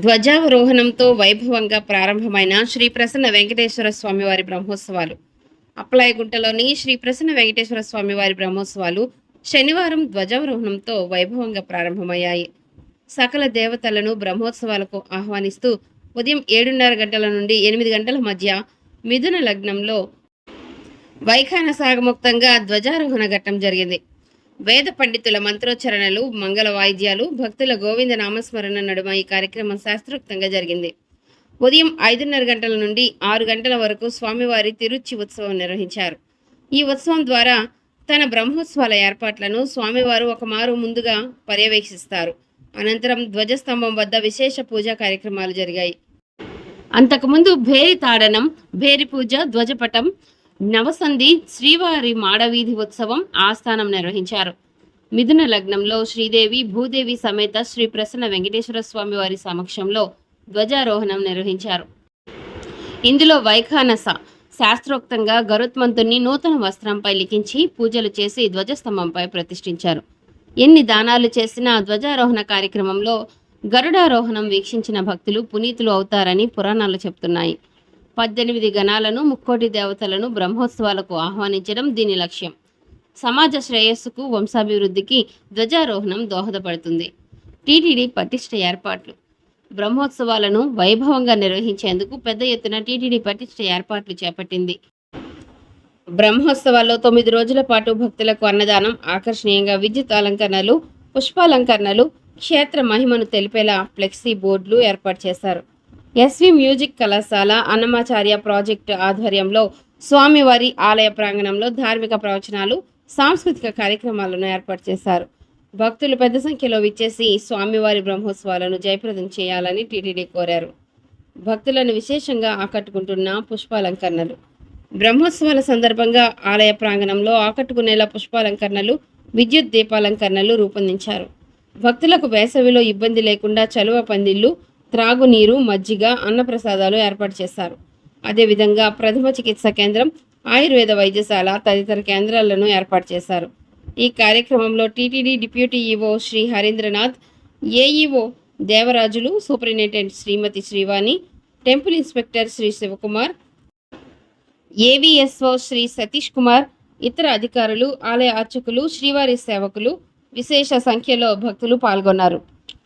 ధ్వజావరోహణంతో వైభవంగా ప్రారంభమైన శ్రీ ప్రసన్న వెంకటేశ్వర స్వామివారి బ్రహ్మోత్సవాలు. అప్పలాయగుంటలోని శ్రీ ప్రసన్న వెంకటేశ్వర స్వామివారి బ్రహ్మోత్సవాలు శనివారం ధ్వజావరోహణంతో వైభవంగా ప్రారంభమయ్యాయి. సకల దేవతలను బ్రహ్మోత్సవాలకు ఆహ్వానిస్తూ ఉదయం ఏడున్నర గంటల నుండి ఎనిమిది గంటల మధ్య మిథున లగ్నంలో వైఖాన సాగముక్తంగా ధ్వజారోహణ ఘట్టం జరిగింది. వేద పండితుల మంత్రోచ్చరణలు మంగళ వాయిద్యాలు భక్తుల గోవింద నామస్మరణ నడుమ ఈ కార్యక్రమం శాస్త్రోక్తంగా జరిగింది. ఉదయం ఐదున్నర గంటల నుండి ఆరు గంటల వరకు స్వామివారి తిరుచి ఉత్సవం నిర్వహించారు. ఈ ఉత్సవం ద్వారా తన బ్రహ్మోత్సవాల ఏర్పాట్లను స్వామివారు ఒక మారు ముందుగా పర్యవేక్షిస్తారు. అనంతరం ధ్వజస్తంభం వద్ద విశేష పూజా కార్యక్రమాలు జరిగాయి. అంతకుముందు భేరి తాడనం భేరి పూజ ధ్వజపటం నవసంధి శ్రీవారి మాడవీధి ఉత్సవం ఆస్థానం నిర్వహించారు. మిథున లగ్నంలో శ్రీదేవి భూదేవి సమేత శ్రీ ప్రసన్న వెంకటేశ్వర స్వామి వారి సమక్షంలో ధ్వజారోహణం నిర్వహించారు. ఇందులో వైఖానస శాస్త్రోక్తంగా గరుత్మంతుణ్ణి నూతన వస్త్రంపై లిఖించి పూజలు చేసి ధ్వజస్తంభంపై ప్రతిష్ఠించారు. ఎన్ని దానాలు చేసినా ధ్వజారోహణ కార్యక్రమంలో గరుడారోహణం వీక్షించిన భక్తులు పునీతులు అవుతారని పురాణాలు చెబుతున్నాయి పద్దెనిమిది గణాలను ముక్కోటి దేవతలను బ్రహ్మోత్సవాలకు ఆహ్వానించడం దీని లక్ష్యం. సమాజ శ్రేయస్సుకు వంశాభివృద్ధికి ధ్వజారోహణం దోహదపడుతుంది. టీటీడీ పటిష్ట ఏర్పాట్లు. బ్రహ్మోత్సవాలను వైభవంగా నిర్వహించేందుకు పెద్ద ఎత్తున టీటీడీ పటిష్ట ఏర్పాట్లు చేపట్టింది. బ్రహ్మోత్సవాల్లో తొమ్మిది రోజుల పాటు భక్తులకు అన్నదానం ఆకర్షణీయంగా విద్యుత్ అలంకరణలు పుష్పాలంకరణలు క్షేత్ర మహిమను తెలిపేలా ఫ్లెక్సీ బోర్డులు ఏర్పాటు చేశారు. ఎస్వి మ్యూజిక్ కళాశాల అన్నమాచార్య ప్రాజెక్టు ఆధ్వర్యంలో స్వామివారి ఆలయ ప్రాంగణంలో ధార్మిక ప్రవచనాలు సాంస్కృతిక కార్యక్రమాలను ఏర్పాటు చేశారు. భక్తులు పెద్ద సంఖ్యలో విచ్చేసి స్వామివారి బ్రహ్మోత్సవాలను జయప్రదం చేయాలని టీటీడీ కోరారు. భక్తులను విశేషంగా ఆకట్టుకుంటున్న పుష్పాలంకరణలు. బ్రహ్మోత్సవాల సందర్భంగా ఆలయ ప్రాంగణంలో ఆకట్టుకునేలా పుష్పాలంకరణలు విద్యుత్ దీపాలంకరణలు రూపొందించారు. భక్తులకు వేసవిలో ఇబ్బంది లేకుండా చలువ పందిళ్ళు త్రాగునీరు మజ్జిగ అన్నప్రసాదాలు ఏర్పాటు చేశారు. అదేవిధంగా ప్రథమ చికిత్స కేంద్రం ఆయుర్వేద వైద్యశాల తదితర కేంద్రాలను ఏర్పాటు చేశారు. ఈ కార్యక్రమంలో TTD deputy EO Shri Harindranath AEO Devarajulu superintendent Shrimati Srivani temple inspector Shri Sivakumar AVSO Shri Satish Kumar ఇతర అధికారులు ఆలయ అర్చకులు శ్రీవారి సేవకులు విశేష సంఖ్యలో భక్తులు పాల్గొన్నారు.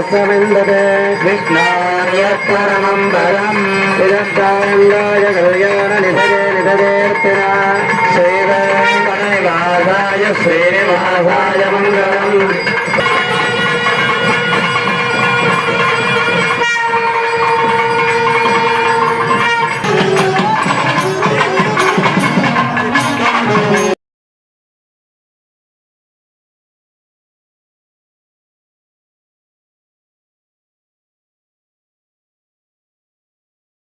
कृष्णविन्दते कृष्णार्य परमम् बलम् विदन्त